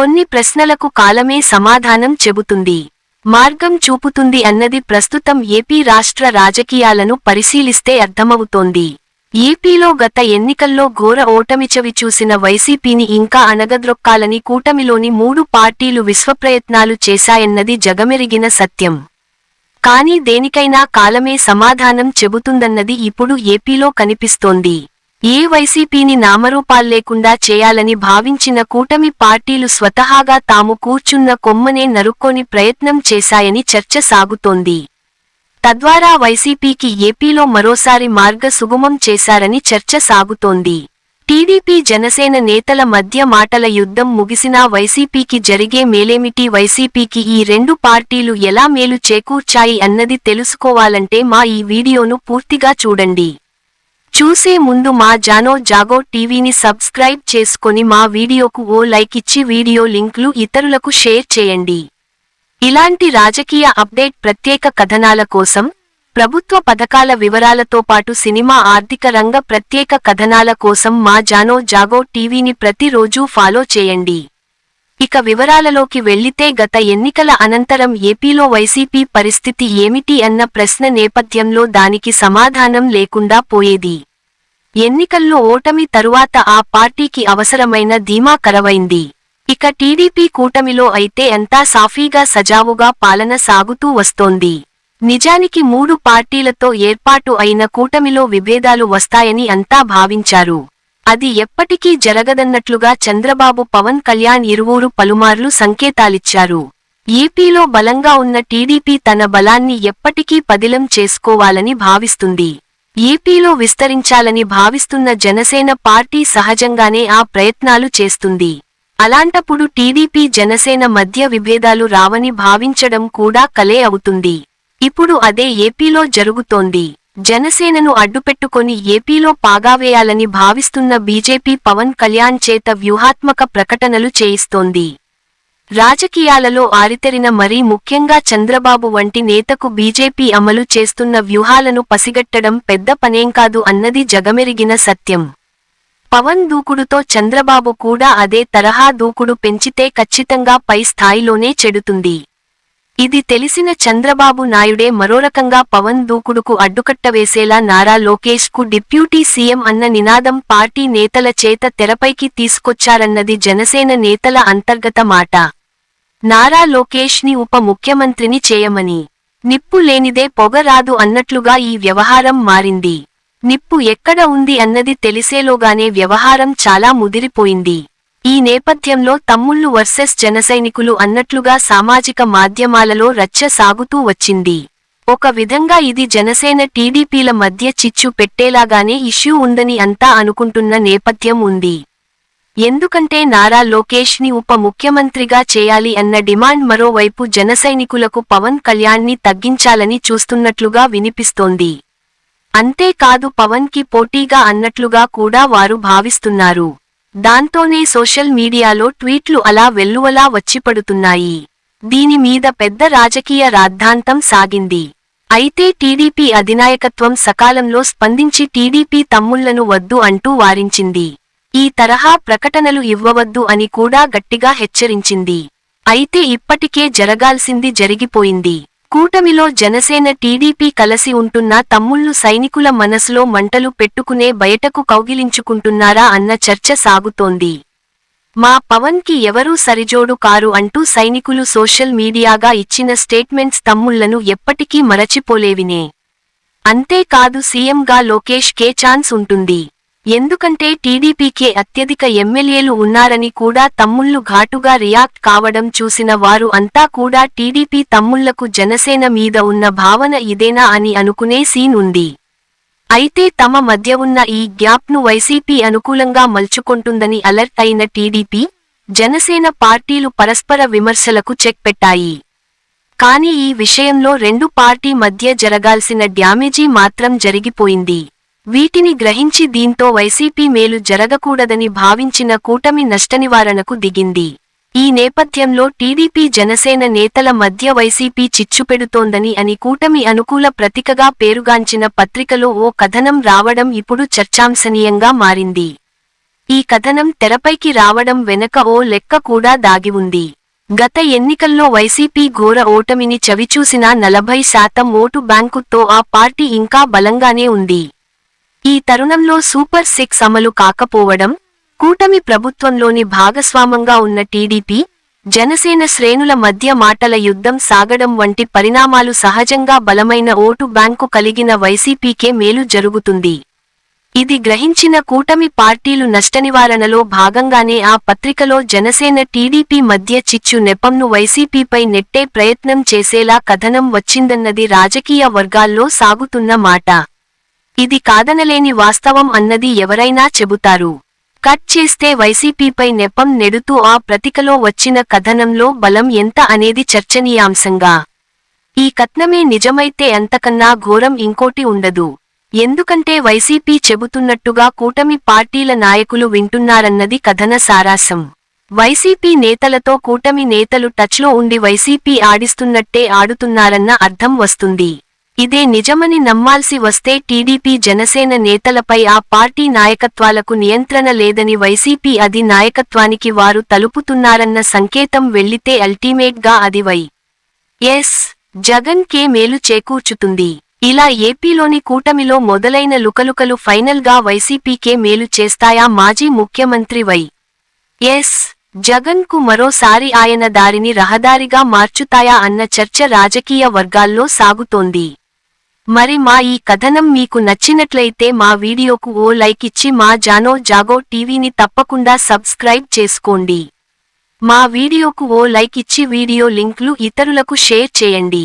కొన్ని ప్రశ్నలకు కాలమే సమాధానం చెబుతుంది. మార్గం చూపుతుంది అన్నది ప్రస్తుతం ఏపీ రాష్ట్ర రాజకీయాలను పరిశీలిస్తే అర్థమవుతోంది. ఏపీలో గత ఎన్నికల్లో ఘోర ఓటమిచవి చూసిన వైసీపీని ఇంకా అణగద్రొక్కాలని కూటమిలోని మూడు పార్టీలు విశ్వప్రయత్నాలు చేశాయన్నది జగమెరిగిన సత్యం. కానీ దేనికైనా కాలమే సమాధానం చెబుతుందన్నది ఇప్పుడు ఏపీలో కనిపిస్తోంది. ఏ వైసీపీని నామరూపాల్లేకుండా చేయాలని భావించిన కూటమి పార్టీలు స్వతహాగా తాము కూర్చున్న కొమ్మనే నరుక్కొని ప్రయత్నం చేశాయని చర్చ సాగుతోంది. తద్వారా వైసీపీకి ఏపీలో మరోసారి మార్గ సుగమం చేశారని చర్చ సాగుతోంది. టీడీపీ జనసేన నేతల మధ్య మాటల యుద్ధం ముగిసినా వైసీపీకి జరిగే మేలేమిటి? వైసీపీకి ఈ రెండు పార్టీలు ఎలా మేలు చేకూర్చాయి అన్నది తెలుసుకోవాలంటే మా ఈ వీడియోను పూర్తిగా చూడండి. చూసే ముందు మా జానో జాగో టీవీని సబ్స్క్రైబ్ చేసుకొని మా వీడియోకు ఓ లైక్ ఇచ్చి వీడియో లింక్లు ఇతరులకు షేర్ చేయండి. ఇలాంటి రాజకీయ అప్డేట్ ప్రత్యేక కథనాల కోసం ప్రభుత్వ పథకాల వివరాలతో పాటు సినిమా ఆర్థిక రంగ ప్రత్యేక కథనాల కోసం మా జానో జాగో టీవీని ప్రతిరోజూ ఫాలో చేయండి. ఇక వివరాలలోకి వెళ్ళితే గత ఎన్నికల అనంతరం ఏపీలో వైసీపీ పరిస్థితి ఏమిటి అన్న ప్రశ్న నేపథ్యంలో దానికి సమాధానం లేకుండా పోయేది. ఎన్నికల్లో ఓటమి తరువాత ఆ పార్టీకి అవసరమైన ధీమా కరవైంది. ఇక టీడీపీ కూటమిలో అయితే అంతా సాఫీగా సజావుగా పాలన సాగుతూ వస్తోంది. నిజానికి మూడు పార్టీలతో ఏర్పాటు అయిన కూటమిలో విభేదాలు వస్తాయని అంతా భావించారు. అది ఎప్పటికీ జరగదన్నట్లుగా చంద్రబాబు పవన్ కళ్యాణ్ ఇరువురు పలుమార్లు సంకేతాలిచ్చారు. ఏపీలో బలంగా ఉన్న టీడీపీ తన బలాన్ని ఎప్పటికీ పదిలం చేసుకోవాలని భావిస్తుంది. ఏపీలో విస్తరించాలని భావిస్తున్న జనసేన పార్టీ సహజంగానే ఆ ప్రయత్నాలు చేస్తుంది. అలాంటప్పుడు టీడీపీ జనసేన మధ్య విభేదాలు రావని భావించడం కూడా కలే అవుతుంది. ఇప్పుడు అదే ఏపీలో జరుగుతోంది. జనసేనను అడ్డుపెట్టుకొని ఏపీలో పాగావేయాలని భావిస్తున్న బీజేపీ పవన్ కళ్యాణ్ చేత వ్యూహాత్మక ప్రకటనలు చేయిస్తోంది. రాజకీయాలలో ఆరితెరిన మరీ ముఖ్యంగా చంద్రబాబు వంటి నేతకు బీజేపీ అమలు చేస్తున్న వ్యూహాలను పసిగట్టడం పెద్ద పనేంకాదు అన్నది జగమెరిగిన సత్యం. పవన్ దూకుడుతో చంద్రబాబు కూడా అదే తరహా దూకుడు పెంచితే ఖచ్చితంగా పై స్థాయిలోనే చెడుతుంది. ఇది తెలిసిన చంద్రబాబు నాయుడే మరోరకంగా పవన్ దూకుడుకు అడ్డుకట్టవేసేలా నారా లోకేష్కు డిప్యూటీ సీఎం అన్న నినాదం పార్టీ నేతల చేత తెరపైకి తీసుకొచ్చారన్నది జనసేన నేతల అంతర్గత మాట. నారా లోకేష్ని ఉప ముఖ్యమంత్రిని చేయమని. నిప్పు లేనిదే పొగ రాదు అన్నట్లుగా ఈ వ్యవహారం మారింది. నిప్పు ఎక్కడ ఉంది అన్నది తెలిసేలోగానే వ్యవహారం చాలా ముదిరిపోయింది. ఈ నేపథ్యంలో తమ్ముళ్ళు వర్సెస్ జనసైనికులు అన్నట్లుగా సామాజిక మాధ్యమాలలో రచ్చ సాగుతూ వచ్చింది. ఒక విధంగా ఇది జనసేన టీడీపీల మధ్య చిచ్చు పెట్టేలాగానే ఇష్యూ ఉందని అంతా అనుకుంటున్న నేపథ్యం ఉంది. ఎందుకంటే నారా లోకేష్ని ఉప ముఖ్యమంత్రిగా చేయాలి అన్న డిమాండ్ మరోవైపు జనసైనికులకు పవన్ కళ్యాణ్ని తగ్గించాలని చూస్తున్నట్లుగా వినిపిస్తోంది. అంతేకాదు పవన్కి పోటీగా అన్నట్లుగా కూడా వారు భావిస్తున్నారు. దాంతోనే సోషల్ మీడియాలో ట్వీట్లు అలా వెల్లువలా వచ్చిపడుతున్నాయి. దీని మీద పెద్ద రాజకీయ రాద్ధాంతం సాగింది. అయితే టీడీపీ అధినాయకత్వం సకాలంలో స్పందించి టీడీపీ తమ్ముళ్ళను వద్దు అంటూ వారించింది. ఈ తరహా ప్రకటనలు ఇవ్వవద్దు అని కూడా గట్టిగా హెచ్చరించింది. అయితే ఇప్పటికే జరగాల్సింది జరిగిపోయింది. కూటమిలో జనసేన టీడీపీ కలసి ఉంటున్న తమ్ముళ్ళు సైనికుల మనసులో మంటలు పెట్టుకునే బయటకు కౌగిలించుకుంటున్నారా అన్న చర్చ సాగుతోంది. మా పవన్కి ఎవరూ సరిజోడు కారు అంటూ సైనికులు సోషల్ మీడియాగా ఇచ్చిన స్టేట్మెంట్స్ తమ్ముళ్ళను ఎప్పటికీ మరచిపోలేవినే. అంతేకాదు సీఎంగా లోకేష్ కే ఛాన్స్ ఉంటుంది. ఎందుకంటే టీడీపీకే అత్యధిక ఎమ్మెల్యేలు ఉన్నారని కూడా తమ్ముళ్ళు ఘాటుగా రియాక్ట్ కావడం చూసిన వారు అంతా కూడా టీడీపీ తమ్ముళ్ళకు జనసేన మీద ఉన్న భావన ఇదేనా అని అనుకునే సీన్ ఉంది. అయితే తమ మధ్య ఉన్న ఈ గ్యాప్ను వైసీపీ అనుకూలంగా మలుచుకుంటుందని అలర్ట్ అయిన టీడీపీ జనసేన పార్టీలు పరస్పర విమర్శలకు చెక్ పెట్టాయి. కానీ ఈ విషయంలో రెండు పార్టీ మధ్య జరగాల్సిన డ్యామేజీ మాత్రం జరిగిపోయింది. వీటిని గ్రహించి దీంతో వైసీపీ మేలు జరగకూడదని భావించిన కూటమి నష్టనివారణకు దిగింది. ఈ నేపథ్యంలో టీడీపీ జనసేన నేతల మధ్య వైసీపీ చిచ్చుపెడుతోందని అని కూటమి అనుకూల ప్రతికగా పేరుగాంచిన పత్రికలో ఓ కథనం రావడం ఇప్పుడు చర్చాంశనీయంగా మారింది. ఈ కథనం తెరపైకి రావడం వెనక ఓ లెక్క కూడా దాగి ఉంది. గత ఎన్నికల్లో వైసీపీ ఘోర ఓటమిని చవిచూసిన నలభై శాతం ఓటు బ్యాంకుతో ఆ పార్టీ ఇంకా బలంగానే ఉంది. ఈ తరుణంలో సూపర్ సిక్స్ అమలు కాకపోవడం కూటమి ప్రభుత్వంలోని భాగస్వామంగా ఉన్న టీడీపీ జనసేన శ్రేణుల మధ్య మాటల యుద్ధం సాగడం వంటి పరిణామాలు సహజంగా బలమైన ఓటు బ్యాంకు కలిగిన వైసీపీకే మేలు జరుగుతుంది. ఇది గ్రహించిన కూటమి పార్టీలు నష్టనివారణలో భాగంగానే ఆ పత్రికలో జనసేన టీడీపీ మధ్య చిచ్చు నెపంను వైసీపీపై నెట్టే ప్రయత్నం చేసేలా కథనం వచ్చిందన్నది రాజకీయ వర్గాల్లో సాగుతున్న మాట. ఇది కాదనలేని వాస్తవం అన్నది ఎవరైనా చెబుతారు. కట్ చేస్తే వైసీపీపై నెపం నెడుతూ ఆ ప్రతికలో వచ్చిన కథనంలో బలం ఎంత అనేది చర్చనీయాంశంగా. ఈ కథనమే నిజమైతే అంతకన్నా ఘోరం ఇంకోటి ఉండదు. ఎందుకంటే వైసీపీ చెబుతున్నట్టుగా కూటమి పార్టీల నాయకులు వింటున్నారన్నది కథన సారాసం వైసీపీ నేతలతో కూటమి నేతలు టచ్లో ఉండి వైసీపీ ఆడిస్తున్నట్టే ఆడుతున్నారన్న అర్థం వస్తుంది. ఇదే నిజమని నమ్మాల్సి వస్తే టీడీపీ జనసేన నేతలపై ఆ పార్టీ నాయకత్వాలకు నియంత్రణ లేదని వైసీపీ అది నాయకత్వానికి వారు తలుపుతున్నారన్న సంకేతం వెళ్ళితే అల్టిమేట్గా అది వై ఎస్ జగన్ కే మేలు చేకూర్చుతుంది. ఇలా ఏపీలోని కూటమిలో మొదలైన లుకలుకలు ఫైనల్గా వైసీపీకే మేలు చేస్తాయా మాజీ ముఖ్యమంత్రి వై ఎస్ జగన్కు మరోసారి ఆయన దారిని రహదారిగా మార్చుతాయా అన్న చర్చ రాజకీయ వర్గాల్లో సాగుతోంది. మరి మా ఈ కథనం మీకు నచ్చినట్లయితే మా వీడియోకు ఓ లైక్ ఇచ్చి మా జానో జాగో టీవీని తప్పకుండా సబ్స్క్రైబ్ చేసుకోండి. మా వీడియోకు ఓ లైక్ ఇచ్చి వీడియో లింక్లు ఇతరులకు షేర్ చేయండి.